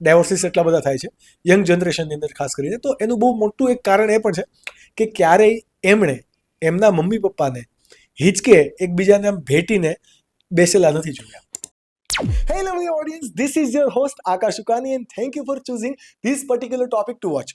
ડાયવોર્સિસ એટલા બધા થાય છે યંગ જનરેશનની અંદર ખાસ કરીને, તો એનું બહુ મોટું એક કારણ એ પણ છે કે ક્યારેય એમણે એમના મમ્મી પપ્પાને હિચકે એકબીજાને આમ ભેટીને બેસેલા નથી જોયા. Hey lovely audience this is your host Akash Sukani and thank you for choosing this particular topic to watch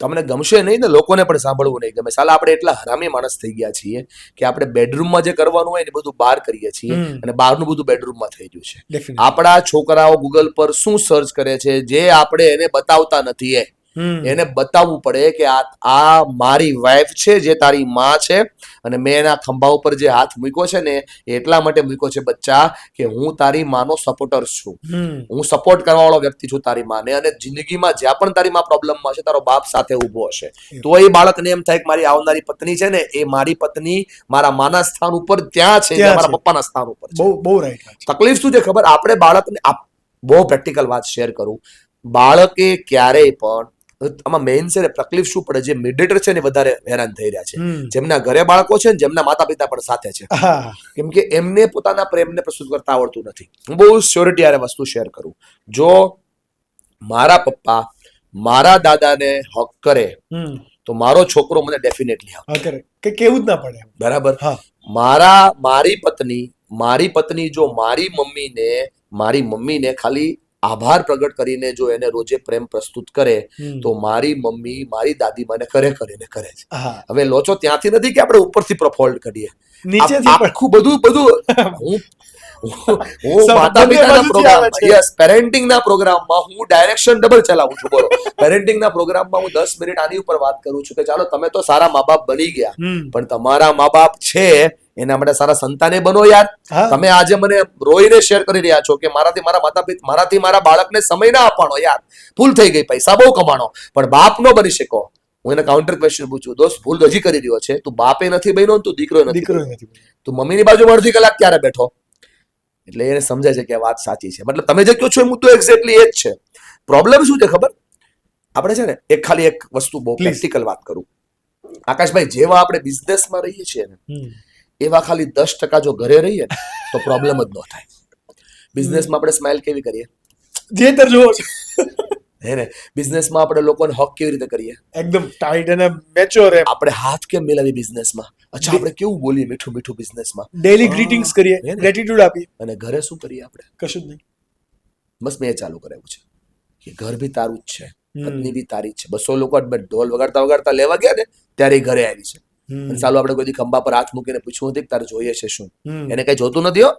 તમને ગમશે નહીં ને લોકોને પણ સાંભળવું નહીં ગમે. સાલા આપણે એટલા હરામી માણસ થઈ ગયા છીએ કે આપણે બેડરૂમમાં જે કરવાનું હોય ને બધું બહાર કરીએ છીએ અને બહારનું બધું બેડરૂમમાં થઈ ગયું છે. આપણા છોકરાઓ ગૂગલ પર શું સર્ચ કરે છે? જે આપણે એને બતાવતા નથી એ. એને બતાવવું પડે કે આ આ મારી વાઈફ છે જે તારી માં છે અને મેં એના ખંભા ઉપર જે હાથ મૂક્યો છે ને એટલા માટે મૂક્યો છે બચ્ચા કે હું તારી માનો સપોર્ટર છું. હું સપોર્ટ કરવા વાળો વ્યક્તિ છું તારી માને અને જિંદગીમાં જ્યાં પણ તારી માં પ્રોબ્લેમમાં છે તારો બાપ સાથે ઊભો હશે. તો એ બાળકને એમ થાય કે મારી આવનારી પત્ની છે ને એ મારી પત્ની મારા માના સ્થાન ઉપર ત્યાં છે મારા પપ્પાના સ્થાન ઉપર બહુ બહુ રાઈટ તકલીફ શું છે ખબર? આપણે બાળકને બહુ પ્રેક્ટિકલ વાત શેર કરું. બાળકે ક્યારેય પણ આમાં મેઇન છે ને તકલીફ શું પડે? જે મિડેટર છે ને વધારે હેરાન થઈ રહ્યા છે. જેમના ઘરે બાળકો છે ને જેમના માતા પિતા પણ સાથે છે. કેમ કે એમને પોતાના પ્રેમને પ્રસ્તુત કરતા આવડતું નથી. હું બહુ સ્યોરિટી આરે વસ્તુ શેર કરું. જો મારા પપ્પા મારા દાદાને હક કરે તો મારો છોકરો મને ડેફિનેટલી હક કરે કે કેવું જ ના પડે બરાબર? મારા મારી પત્ની મારી પત્ની જો મારી મમ્મીને મારી મમ્મીને ખાલી આભાર પ્રગટ કરીને જો એને રોજે પ્રેમ પ્રસ્તુત કરે તો મારી મમ્મી મારી દાદી મને કરે કરીને કરે છે. હવે લોચો ત્યાંથી નથી કે આપણે ઉપરથી પ્રફોલ્ડ કરીએ. નીચેથી આખું બધું બધું હું હું હું માતા પિતાના પ્રોગ્રામ યસ પ્રોગ્રામમાં હું ડાયરેક્શન ડબલ ચલાવું છું બોલો. પેરેન્ટિંગના પ્રોગ્રામમાં હું દસ મિનિટ આની ઉપર વાત કરું છું કે ચાલો તમે તો સારા મા બાપ બની ગયા પણ તમારા મા બાપ છે એના માટે સારા સંતાને બનો યાર. તમે આજે મને રોઈને શેર કરી રહ્યા છો કે મારાથી મારા માતા પિતા મારાથી મારા બાળકને સમય ના આપવાનો યાર. ભૂલ થઈ ગઈ પૈસા બહુ કમાણો. પણ બાપ નો બની શકો. હું એને કાઉન્ટર ક્વેશ્ચન પૂછું દોસ્ત ભૂલ હજી કરી રહ્યો છે. તું બાપે નથી બન્યો તું દીકરો નથી તું મમ્મીની બાજુમાં અડધી કલાક ક્યારે બેઠો? એટલે એને સમજાય છે કે વાત સાચી છે. મતલબ તમે જે કહો છો એ મુદ્દો એક્ઝેક્ટલી એ જ છે. પ્રોબ્લેમ શું છે ખબર? આપણે છે ને એક ખાલી એક વસ્તુ બહુ પ્રેક્ટિકલ વાત કરું. આકાશભાઈ જેવા આપણે બિઝનેસમાં રહીએ છીએ ને. એવા ખાલી દસ ટકા જો ઘરે રહીએ ને તો પ્રોબ્લેમ જ ન થાય. બિઝનેસમાં આપણે સ્માઇલ કેવી કરીએ? જે તર જુઓ. છો હે ને? બિઝનેસમાં આપણે લોકોને હક કેવી રીતે કરીએ? એકદમ ટાઈટ અને મેચ્યોર એમ. આપણે હાથ કેમ મિલાવી બિઝનેસમાં અચ્છા આપણે કેવું બોલીએ મીઠું મીઠું બિઝનેસમાં ડેલી ગ્રીટિંગ્સ કરીએ ગ્રેટિટ્યુડ આપીએ. અને ઘરે શું કરીએ આપણે? કશું જ નહીં. બસ મેં ચાલુ કરાવ્યું છે. કે ઘર બી તારું જ છે. પત્ની બી તારી જ છે. બસો લોકો ઢોલ વગાડતા વગાડતા લેવા ગયા ને ત્યારે ઘરે આવી છે. ચાલો આપણે કોઈ ખંભા પર હાથ મૂકીને પૂછવું નથી તારે જોઈએ છે શું? એને કઈ જોતું નથી હો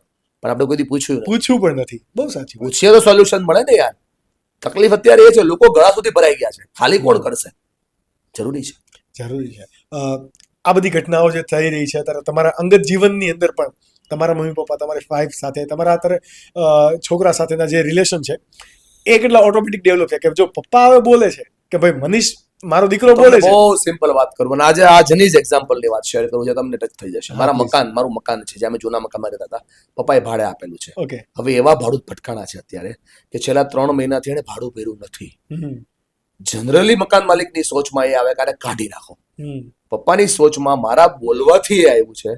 પણ આપણે કોઈ પૂછ્યું પૂછ્યું પણ નથી. બહુ સાચી પૂછીએ તો સોલ્યુશન મળે ને યાર. તકલીફ અત્યારે એ છે લોકો ગળા સુધી ભરાઈ ગયા છે. ખાલી કોણ કરશે? જરૂરી છે. જરૂરી છે. આ બધી ઘટનાઓ જે થઈ રહી છે અત્યારે તમારા અંગત જીવનની અંદર પણ તમારા મમ્મી પપ્પા તમારી વાઈફ સાથે તમારા અત્યારે છોકરા સાથેના જે રિલેશન છે એ કેટલા ઓટોમેટિક ડેવલપ છે કે જો પપ્પા હવે બોલે છે કે ભાઈ મનીષ મારો દીકરો બોલે છે? બહુ સિમ્પલ વાત કરું અને આજે આ જનીજ એક્ઝામ્પલની વાત શેર કરું જે તમને ટચ થઈ જશે. મારા મકાન મારું મકાન છે જ્યાં અમે જૂના મકાનમાં રહેતા હતા. પપ્પાએ ભાડે આપેલું છે. ઓકે હવે એવા ભાડું ભટકાણા છે અત્યારે કે છેલ્લા ત્રણ મહિનાથી એને ભાડું ભર્યું નથી. જનરલી મકાન માલિકની સોચમાં એ આવે કે કાઢી નાખો. પપ્પાની સોચમાં મારા બોલવાથી એ આવ્યું છે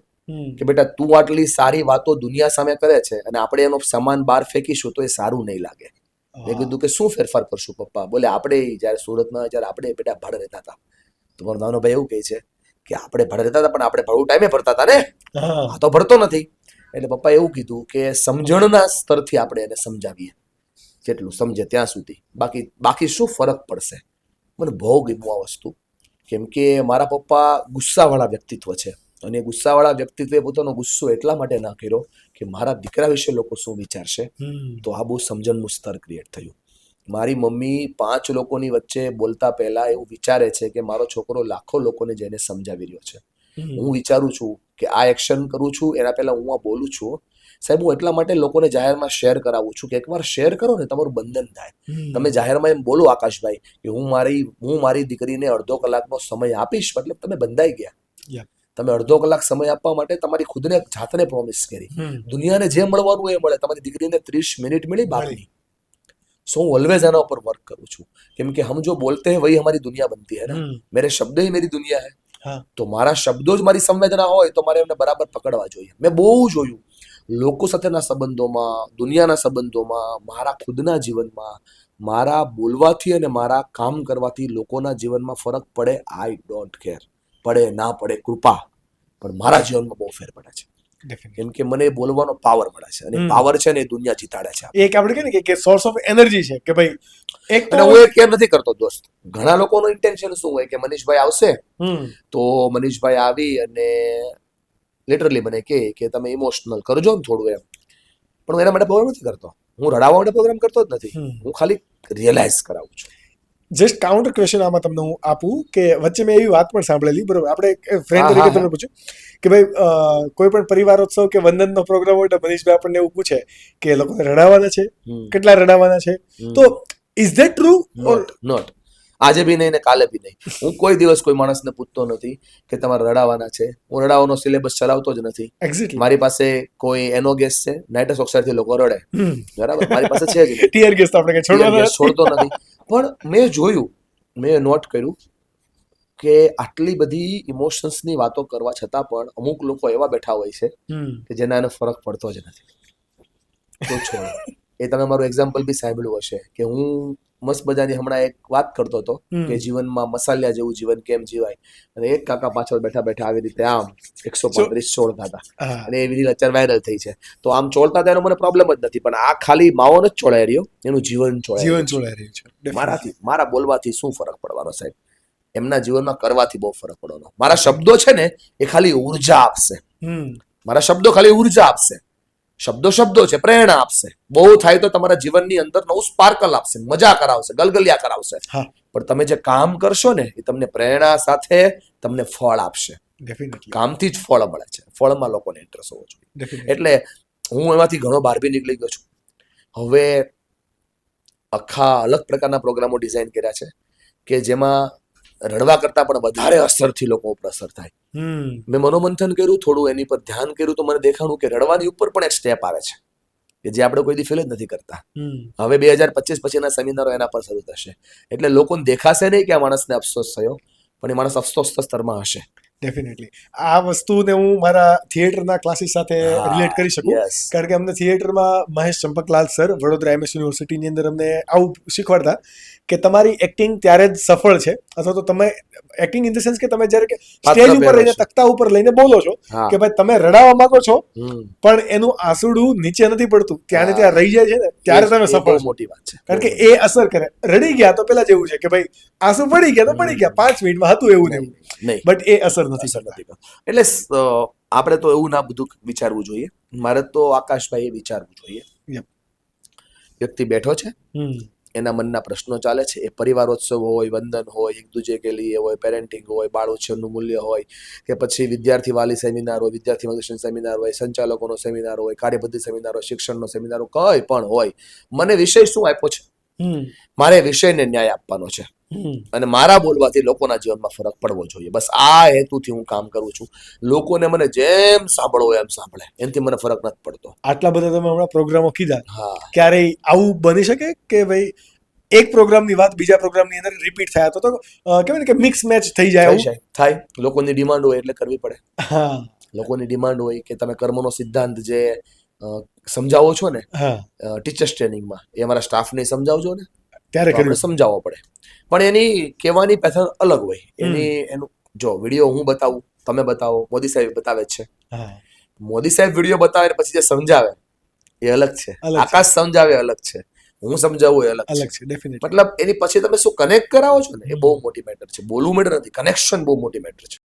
કે બેટા તું આટલી સારી વાતો દુનિયા સામે કરે છે અને આપણે એનો સામાન બહાર ફેંકીશું તો એ સારું નહીં લાગે. મેં કીધું કે શું ફેરફાર કરશું પપ્પા? બોલે આપણે જ્યારે સુરતમાં જ્યારે આપણે બેટા ભાડે રહેતા હતા. તો મારો નાનો ભાઈ એવું કહે છે કે આપણે ભાડે રહેતા હતા પણ આપણે ભાડું ટાઈમે ભરતા હતા ને? આ તો ભરતો નથી. એટલે પપ્પા એવું કીધું કે સમજણના સ્તરથી આપણે એને સમજાવીએ. જેટલું સમજે ત્યાં સુધી. બાકી બાકી શું ફરક પડશે? મને બહુ ગમ્યું આ વસ્તુ. કેમ કે મારા પપ્પા ગુસ્સાવાળા વ્યક્તિત્વ છે. અને ગુસ્સાવાળા વ્યક્તિત્વે પોતાનો ગુસ્સો એટલા માટે ના કર્યો કે મારા દીકરા વિશે લોકો શું વિચારશે? તો આ બહુ સમજણનું સ્તર ક્રિએટ થયું. મારી મમ્મી પાંચ લોકોની વચ્ચે બોલતા પહેલા એવું વિચારે છે કે મારો છોકરો લાખો લોકોને જઈને સમજાવી રહ્યો છે. હું વિચારું છું કે આ એક્શન કરું છું એના પહેલા હું આ બોલું છું. સાહેબ હું એટલા માટે લોકોને જાહેરમાં શેર કરાવું છું કે એકવાર શેર કરો ને તમારું બંધન થાય. તમે જાહેરમાં એમ બોલો આકાશભાઈ કે હું મારી હું મારી દીકરીને અડધો કલાકનો સમય આપીશ મતલબ તમે બંધાઈ ગયા. તમે અડધો કલાક સમય આપવા માટે તમારી ખુદને જાતને પ્રોમિસ કરી. દુનિયાને જે મળવાનું એ મળે. તમારી દીકરીને ત્રીસ મિનિટ મળી બારની સો હું ઓલવેઝ એના ઉપર વર્ક કરું છું. કેમ કે હમ જો બોલતે વહી હમારી દુનિયા બનતી હૈ મેરે શબ્દ મેરી દુનિયા હૈ. તો મારા શબ્દો જ મારી સંવેદના હોય તો મારે એમને બરાબર પકડવા જોઈએ. મેં બહુ જોયું. લોકો સાથેના સંબંધોમાં દુનિયાના સંબંધોમાં મારા ખુદના જીવનમાં મારા બોલવાથી અને મારા કામ કરવાથી લોકોના જીવનમાં ફરક પડે. આઈ ડોન્ટ કેર પડે ના પડે કૃપા. પણ મારા જીવનમાં બહુ ફેર પડે છે કેમ કે મને બોલવાનો પાવર મળે છે અને પાવર છે ને એ દુનિયા જીતાડે છે એક આપણે કે- કે સોર્સ ઓફ એનર્જી છે કે ભાઈ એક અને હું એ કેમ નથી કરતો દોસ્ત. ઘણા લોકોનું ઇન્ટેન્શન શું હોય કે મનીષભાઈ આવશે તો મનીષભાઈ આવી અને લિટરલી મને કહે કે તમે ઇમોશનલ કરજો ને થોડું એમ. પણ હું એના માટે પ્રોગ્રામ નથી કરતો. હું રડાવવા માટે પ્રોગ્રામ કરતો જ નથી. હું ખાલી રિયલાઇઝ કરાવું છું. જસ્ટ કાઉન્ટર ક્વેશ્ચન આમાં તમને હું આપું કે વચ્ચે મેં એવી વાત પણ સાંભળેલી બરોબર? આપણે ફ્રેન્ડ તરીકે તમને પૂછ્યું કે ભાઈ કોઈ પણ પરિવારોત્સવ કે વંદનનો પ્રોગ્રામ હોય તો મનીષભાઈ આપણને એવું પૂછે કે લોકોને રડાવવાના છે? કેટલા રડાવવાના છે? તો is that true or not આજે બી નહીં ને કાલે બી નહીં. હું કોઈ દિવસ કોઈ માણસને પૂછતો નથી કે તમારે રડાવાના છે. હું રડાવવાનો સિલેબસ ચલાવતો જ નથી. મારી પાસે કોઈ એનો ગેસ છે. નાઇટ્રસ ઓક્સાઇડથી લોકો રડે. બરાબર? મારી પાસે છે જ ટીયર ગેસ તો આપણે છોડતો નથી. પણ મેં જોયું મેં નોટ કર્યું કે આટલી બધી ઇમોશન્સની વાતો કરવા છતાં પણ અમુક લોકો એવા બેઠા હોય છે કે જેના એનો ફરક પડતો જ નથી. તો છોડો. એ તમે મારું એક્ઝામ્પલ બી સાંભળ્યું હશે કે હું મસ્ત મજાની હમણાં એક વાત કરતો હતો કે જીવનમાં મસાલિયા જેવું જીવન કેમ જીવાય? અને એક કાકા પાછળ બેઠા બેઠા આવી રીતે આમ એકસો પાંત્રીસ છોડતા હતા. અને એવી રીતે અત્યારે વાયરલ થઈ છે. તો આમ ચોળતા તેનો મને પ્રોબ્લેમ જ નથી પણ આ ખાલી માવો જ ચોળાઈ રહ્યો એનું જીવન ચોળાઈ જીવન ચોળાઈ રહ્યું છે. મારાથી મારા બોલવાથી શું ફરક પડવાનો સાહેબ? એમના જીવનમાં કરવાથી બહુ ફરક પડવાનો. મારા શબ્દો છે ને એ ખાલી ઊર્જા આપશે. મારા શબ્દો ખાલી ઊર્જા આપશે. શબ્દો શબ્દો છે પ્રેરણા આપશે. બહુ થાય તો તમારા જીવનની અંદર નવું સ્પાર્કલ આપશે મજા કરાવશે ગલગલિયા કરાવશે. પણ તમે જે કામ કરશો ને એ તમને પ્રેરણા સાથે તમને ફળ આપશે. કામથી જ ફળ મળે છે. ફળમાં લોકોને ઇન્ટરેસ્ટ હોવો જોઈએ. એટલે હું એમાંથી ઘણો બહાર બી નીકળી ગયો છું. હવે આખા અલગ પ્રકારના પ્રોગ્રામો ડિઝાઇન કર્યા છે કે જેમાં રડવા કરતા પણ વધારે અસરથી લોકો ઉપર અસર થાય. મેં મનોમંથન કર્યું થોડું એની પર ધ્યાન કર્યું તો મને દેખાણું કે રડવાની ઉપર પણ એક સ્ટેપ આવે છે કે જે આપણે કોઈ દી ફીલ જ નથી કરતા. હવે બે હજાર પચીસ પછીના સેમિનારો એના પર શરૂ થશે. એટલે લોકોને દેખાશે નહીં કે આ માણસને અફસોસ થયો પણ એ માણસ અફસોસના સ્તરમાં હશે. ડેફિનેટલી આ વસ્તુને હું મારા થિયેટરના ક્લાસીસ સાથે રિલેટ કરી શકું. કારણ કે અમને થિયેટરમાં મહેશ ચંપકલાલ સર વડોદરા એમએસ યુનિવર્સિટીની અંદર અમને આવું શીખવાડતા કે તમારી એક્ટિંગ ત્યારે જ સફળ છે. અથવા તો તમે એક્ટિંગ ઇન ધ સેન્સ કે તમે જ્યારે સ્ટેજ ઉપર લઈને તખતા ઉપર લઈને બોલો છો કે ભાઈ તમે રડાવા માંગો છો પણ એનું આંસુડું નીચે નથી પડતું. ત્યાં ત્યાં રહી જાય છે ને ત્યારે તમે સફળ મોટી વાત છે. કારણ કે એ અસર કરે. રડી ગયા તો પેલા જેવું છે કે ભાઈ આંસુ પડી ગયા તો પડી ગયા પાંચ મિનિટમાં હતું એવું નહીં બટ એ અસર નથી અસર નથી એટલે આપણે તો એવું ના બધું વિચારવું જોઈએ. મારે તો આકાશભાઈ એ વિચારવું જોઈએ. વ્યક્તિ બેઠો છે. એના મનના પ્રશ્નો ચાલે છે. એ પરિવારોત્સવ હોય વંદન હોય એક દૂજે કે લીએ હોય પેરેન્ટિંગ હોય બાળ ઉછેરનું મૂલ્ય હોય કે પછી વિદ્યાર્થી વાલી સેમિનાર હોય વિદ્યાર્થી માર્ગદર્શન સેમિનાર હોય સંચાલકોનો સેમિનાર હોય કાર્યપદ્ધતિ સેમિનાર હોય શિક્ષણનો સેમિનાર હોય કંઈ પણ હોય. મને વિષય શું આપ્યો છે? મારે વિષયને ન્યાય આપવાનો છે. અને મારા બોલવાથી લોકોના જીવનમાં ફરક પડવો જોઈએ. બસ આ હેતુથી હું કામ કરું છું. લોકોને મને જેમ સાંભળવો એમ સાંભળે. એનાથી મને ફરક નથી પડતો. આટલા બધા તમે હમણાં પ્રોગ્રામો કીધા. ક્યારેય આવું બની શકે કે ભાઈ એક પ્રોગ્રામની વાત બીજા પ્રોગ્રામની અંદર રિપીટ થાય તો તો અ, ને કે મિક્સ મેચ થઈ જાય થાય. લોકોની ડિમાન્ડ હોય એટલે કરવી પડે. હા. લોકોની ડિમાન્ડ હોય કે તમે કર્મનો સિદ્ધાંત જે સમજાવો છો ને ટીચર્સ ટ્રેનિંગમાં એ અમારા સ્ટાફને સમજાવજો ને. ત્યારે આપણે સમજાવવો પડે. પણ એની કહેવાની પેથન અલગ હોય. એની એનું જો વીડિયો હું બતાવું તમે બતાવો મોદી સાહેબ બતાવે છે. મોદી સાહેબ વીડિયો બતાવે પછી જે સમજાવે એ અલગ છે. આકાશ સમજાવે અલગ છે. હું સમજાવું એ અલગ છે. અલગ છે મતલબ એની પછી તમે શું કનેક્ટ કરાવો છો ને? એ બહુ મોટી મેટર છે. બોલવું મેટર નથી. કનેક્શન બહુ મોટી મેટર છે.